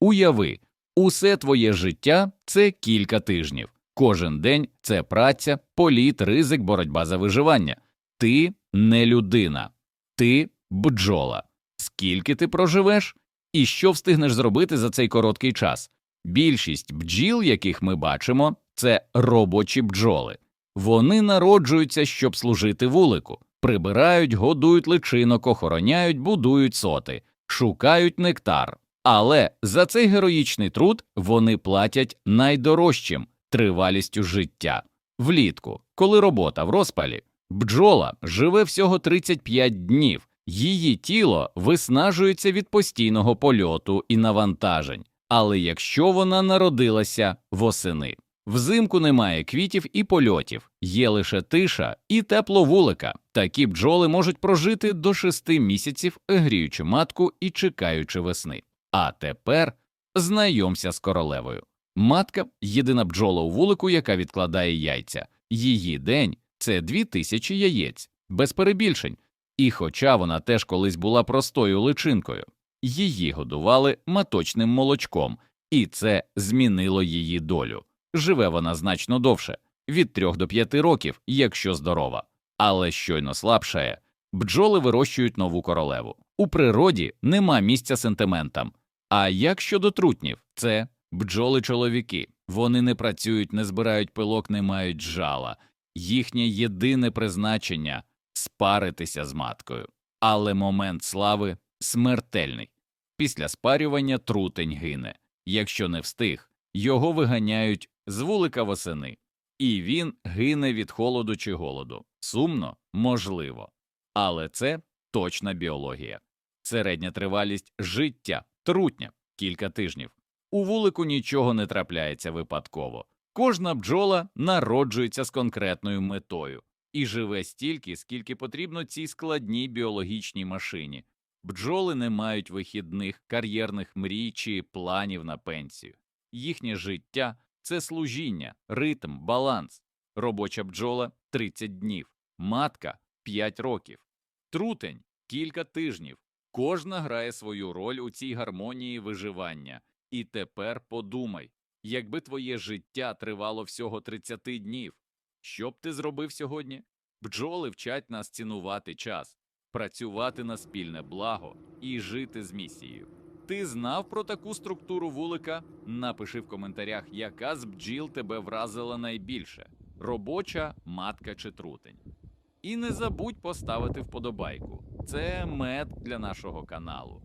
Уяви, усе твоє життя це кілька тижнів. Кожен день це праця, політ, ризик, боротьба за виживання. Ти не людина, ти бджола. Скільки ти проживеш і що встигнеш зробити за цей короткий час? Більшість бджіл, яких ми бачимо, це робочі бджоли. Вони народжуються, щоб служити вулику, прибирають, годують личинок, охороняють, будують соти, шукають нектар. Але за цей героїчний труд вони платять найдорожчим тривалістю життя. Влітку, коли робота в розпалі, бджола живе всього 35 днів, її тіло виснажується від постійного польоту і навантажень. Але якщо вона народилася восени, взимку немає квітів і польотів, є лише тиша і тепло вулика. Такі бджоли можуть прожити до шести місяців, гріючи матку і чекаючи весни. А тепер знайомся з королевою. Матка єдина бджола у вулику, яка відкладає яйця. Її день це дві тисячі яєць, без перебільшень. І хоча вона теж колись була простою личинкою, її годували маточним молочком, і це змінило її долю. Живе вона значно довше від трьох до п'яти років, якщо здорова, але щойно слабшає. Бджоли вирощують нову королеву. У природі нема місця сентиментам. А як щодо трутнів, це бджоли чоловіки. Вони не працюють, не збирають пилок, не мають жала. Їхнє єдине призначення спаритися з маткою. Але момент слави смертельний. Після спарювання трутень гине. Якщо не встиг, його виганяють з вулика восени, і він гине від холоду чи голоду. Сумно, можливо. Але це точна біологія. Середня тривалість життя трутня кілька тижнів. У вулику нічого не трапляється випадково. Кожна бджола народжується з конкретною метою і живе стільки, скільки потрібно цій складній біологічній машині. Бджоли не мають вихідних, кар'єрних мрій чи планів на пенсію. Їхнє життя це служіння, ритм, баланс. Робоча бджола 30 днів, матка 5 років, трутень кілька тижнів. Кожна грає свою роль у цій гармонії виживання. І тепер подумай, якби твоє життя тривало всього 30 днів, що б ти зробив сьогодні? Бджоли вчать нас цінувати час, працювати на спільне благо і жити з місією. Ти знав про таку структуру вулика? Напиши в коментарях, яка з бджіл тебе вразила найбільше робоча, матка чи трутень. І не забудь поставити вподобайку. Це мед для нашого каналу.